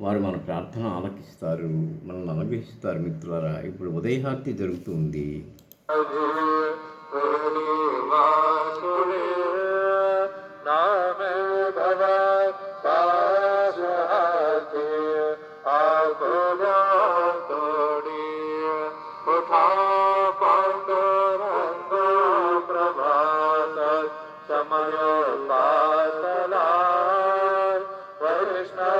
వారు మన ప్రార్థన ఆలకిస్తారు మనల్ని అనుగ్రహిస్తారు మిత్రులారా. ఇప్పుడు ఉదయహార్తి జరుగుతుంది. సమయోపాసలా కృష్ణ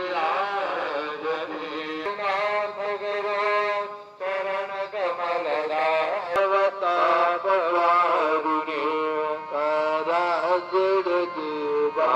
করে দিবা